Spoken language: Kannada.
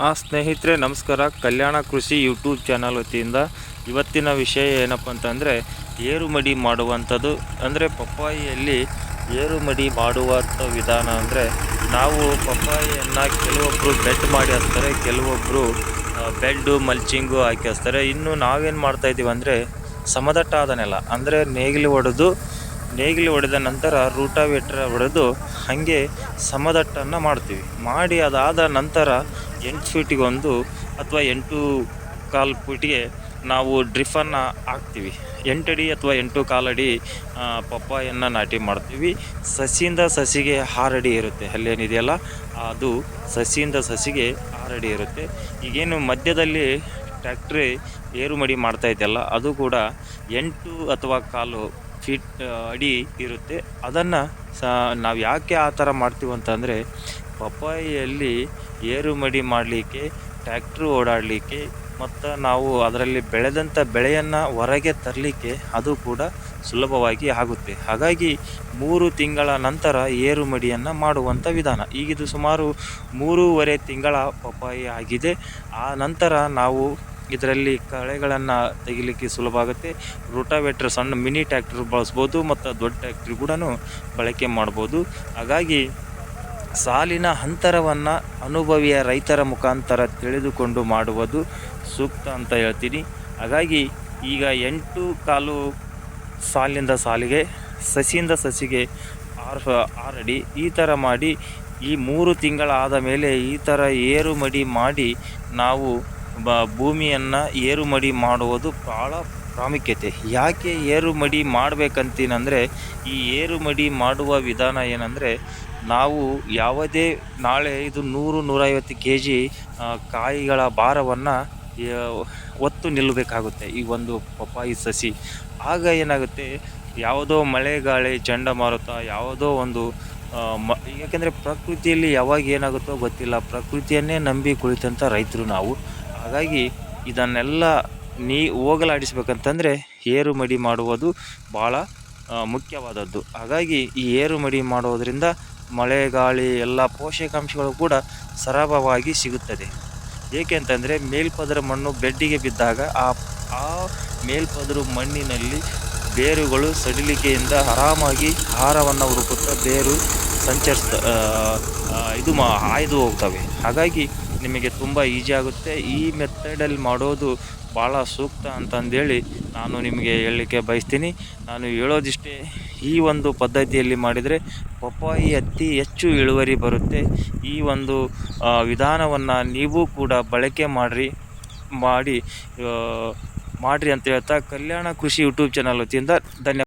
ಆ ಸ್ನೇಹಿತರೆ, ನಮಸ್ಕಾರ. ಕಲ್ಯಾಣ ಕೃಷಿ ಯೂಟ್ಯೂಬ್ ಚಾನಲ್ ವತಿಯಿಂದ ಇವತ್ತಿನ ವಿಷಯ ಏನಪ್ಪ ಅಂತಂದರೆ, ಏರುಮಡಿ ಮಾಡುವಂಥದ್ದು. ಅಂದರೆ ಪಪ್ಪಾಯಿಯಲ್ಲಿ ಏರುಮಡಿ ಮಾಡುವಂಥ ವಿಧಾನ ಅಂದರೆ, ನಾವು ಪಪ್ಪಾಯಿಯನ್ನು ಕೆಲವೊಬ್ಬರು ಬೆಡ್ ಮಾಡಿ ಹಾಕ್ತಾರೆ ಕೆಲವೊಬ್ಬರು ಬೆಡ್ಡು ಮಲ್ಚಿಂಗು ಹಾಕಿ ಹಚ್ತಾರೆ. ಇನ್ನು ನಾವೇನು ಮಾಡ್ತಾಯಿದ್ದೀವಿ ಅಂದರೆ, ಸಮದಟ್ಟಾದ ನೆಲ, ಅಂದರೆ ನೇಗಿಲು ಹೊಡೆದು ನೇಗಿಲು ಹೊಡೆದ ನಂತರ ರೂಟಾವೇಟ್ರ ಹೊಡೆದು ಹಾಗೆ ಸಮದಟ್ಟನ್ನು ಮಾಡ್ತೀವಿ. ಮಾಡಿ ಅದಾದ ನಂತರ ಎಂಟು ಫೀಟಿಗೊಂದು ಅಥವಾ ಎಂಟು ಕಾಲು ಫೀಟಿಗೆ ನಾವು ಡ್ರಿಫನ್ನು ಹಾಕ್ತೀವಿ. ಎಂಟಡಿ ಅಥವಾ ಎಂಟು ಕಾಲಡಿ ಪಪ್ಪಾಯನ್ನು ನಾಟಿ ಮಾಡ್ತೀವಿ. ಸಸಿಯಿಂದ ಸಸಿಗೆ ಆರಡಿ ಇರುತ್ತೆ. ಅಲ್ಲೇನಿದೆಯಲ್ಲ? ಅದು ಸಸಿಯಿಂದ ಸಸಿಗೆ ಆರಡಿ ಇರುತ್ತೆ. ಈಗೇನು ಮಧ್ಯದಲ್ಲಿ ಟ್ಯಾಕ್ಟ್ರಿ ಏರು ಮಡಿ ಮಾಡ್ತಾ ಇದೆಯಲ್ಲ, ಅದು ಕೂಡ ಎಂಟು ಅಥವಾ ಕಾಲು ಫೀಟ್ ಅಡಿ ಇರುತ್ತೆ. ಅದನ್ನು ಸಹ ನಾವು ಯಾಕೆ ಆ ಥರ ಮಾಡ್ತೀವಿ ಅಂತಂದರೆ ಪಪ್ಪಾಯಿಯಲ್ಲಿ ಏರು ಮಡಿ ಮಾಡಲಿಕ್ಕೆ ಟ್ಯಾಕ್ಟ್ರು ಓಡಾಡಲಿಕ್ಕೆ, ಮತ್ತು ನಾವು ಅದರಲ್ಲಿ ಬೆಳೆದಂಥ ಬೆಳೆಯನ್ನು ಹೊರಗೆ ತರಲಿಕ್ಕೆ ಅದು ಕೂಡ ಸುಲಭವಾಗಿ ಆಗುತ್ತೆ. ಹಾಗಾಗಿ ಮೂರು ತಿಂಗಳ ನಂತರ ಏರು ಮಡಿಯನ್ನು ಮಾಡುವಂಥ ವಿಧಾನ. ಈಗಿದು ಸುಮಾರು ಮೂರುವರೆ ತಿಂಗಳ ಪಪ್ಪಾಯಿ ಆಗಿದೆ. ಆ ನಂತರ ನಾವು ಇದರಲ್ಲಿ ಕಳೆಗಳನ್ನು ತೆಗಿಲಿಕ್ಕೆ ಸುಲಭ ಆಗುತ್ತೆ. ರೋಟಾವೇಟ್ರ್ ಸಣ್ಣ ಮಿನಿ ಟ್ಯಾಕ್ಟ್ರ್ ಬಳಸ್ಬೋದು, ಮತ್ತು ದೊಡ್ಡ ಟ್ಯಾಕ್ಟ್ರಿ ಕೂಡ ಬಳಕೆ ಮಾಡ್ಬೋದು. ಹಾಗಾಗಿ ಸಾಲಿನ ಅಂತರವನ್ನು ಅನುಭವಿಯ ರೈತರ ಮುಖಾಂತರ ತಿಳಿದುಕೊಂಡು ಮಾಡುವುದು ಸೂಕ್ತ ಅಂತ ಹೇಳ್ತೀನಿ. ಹಾಗಾಗಿ ಈಗ ಎಂಟು ಕಾಲು ಸಾಲಿನಿಂದ ಸಾಲಿಗೆ, ಸಸಿಯಿಂದ ಸಸಿಗೆ ಆರು ಆರಡಿ ಈ ಥರ ಮಾಡಿ ಈ ಮೂರು ತಿಂಗಳಾದ ಮೇಲೆ ಈ ಥರ ಏರುಮಡಿ ಮಾಡಿ ನಾವು ಬ, ಭೂಮಿಯನ್ನು ಏರುಮಡಿ ಮಾಡುವುದು ಭಾಳ ಪ್ರಾಮುಖ್ಯತೆ. ಯಾಕೆ ಏರುಮಡಿ ಮಾಡಬೇಕಂತೀನಂದರೆ ಈ ಏರುಮಡಿ ಮಾಡುವ ವಿಧಾನ ಏನಂದರೆ ನಾವು ಯಾವುದೇ ನಾಳೆ ಇದು ನೂರು, ನೂರೈವತ್ತು ಕೆ ಜಿ ಕಾಯಿಗಳ ಭಾರವನ್ನು ಒತ್ತು ನಿಲ್ಲಬೇಕಾಗುತ್ತೆ ಈ ಒಂದು ಪಪ್ಪಾಯಿ ಸಸಿ. ಆಗ ಏನಾಗುತ್ತೆ, ಯಾವುದೋ ಮಳೆ ಗಾಳಿ ಚಂಡಮಾರುತ, ಯಾವುದೋ ಒಂದು ಮ, ಯಾಕೆಂದರೆ ಪ್ರಕೃತಿಯಲ್ಲಿ ಯಾವಾಗ ಏನಾಗುತ್ತೋ ಗೊತ್ತಿಲ್ಲ. ಪ್ರಕೃತಿಯನ್ನೇ ನಂಬಿ ಕುಳಿತಂಥ ರೈತರು ನಾವು. ಹಾಗಾಗಿ ಇದನ್ನೆಲ್ಲ ನೀ, ಹೋಗಲಾಡಿಸ್ಬೇಕಂತಂದರೆ ಏರು ಮಡಿ ಮಾಡುವುದು ಭಾಳ ಮುಖ್ಯವಾದದ್ದು. ಹಾಗಾಗಿ ಈ ಏರು ಮಡಿ ಮಾಡೋದರಿಂದ ಮಳೆ ಗಾಳಿ ಎಲ್ಲ ಪೋಷಕಾಂಶಗಳು ಕೂಡ ಸರಾಗವಾಗಿ ಸಿಗುತ್ತದೆ. ಏಕೆಂತಂದರೆ ಮೇಲ್ಪದರ ಮಣ್ಣು ಬೆಡ್ಡಿಗೆ ಬಿದ್ದಾಗ ಆ ಆ ಮೇಲ್ಪದರ ಮಣ್ಣಿನಲ್ಲಿ ಬೇರುಗಳು ಸಡಿಲಿಕೆಯಿಂದ ಆರಾಮಾಗಿ ಆಹಾರವನ್ನು ಹುಡುಕುತ್ತಾ ಬೇರು ಸಂಚರಿಸ್ತ ಇದು ಮಾ, ಆಯ್ದು ಹೋಗ್ತವೆ. ಹಾಗಾಗಿ ನಿಮಗೆ ತುಂಬ ಈಜಿ ಆಗುತ್ತೆ. ಈ ಮೆಥಡಲ್ಲಿ ಮಾಡೋದು ಭಾಳ ಸೂಕ್ತ ಅಂತಂದೇಳಿ ನಾನು ನಿಮಗೆ ಹೇಳಲಿಕ್ಕೆ ಬಯಸ್ತೀನಿ. ನಾನು ಹೇಳೋದಿಷ್ಟೇ, ಈ ಒಂದು ಪದ್ಧತಿಯಲ್ಲಿ ಮಾಡಿದರೆ ಪಪ್ಪಾಯಿ ಅತಿ ಹೆಚ್ಚು ಇಳುವರಿ ಬರುತ್ತೆ. ಈ ಒಂದು ವಿಧಾನವನ್ನು ನೀವು ಕೂಡ ಬಳಕೆ ಮಾಡಿರಿ, ಮಾಡಿ ಮಾಡಿರಿ ಅಂತ ಹೇಳ್ತಾ ಕಲ್ಯಾಣ ಕೃಷಿ ಯೂಟ್ಯೂಬ್ ಚಾನಲ್ ವತಿಯಿಂದ ಧನ್ಯವಾದ.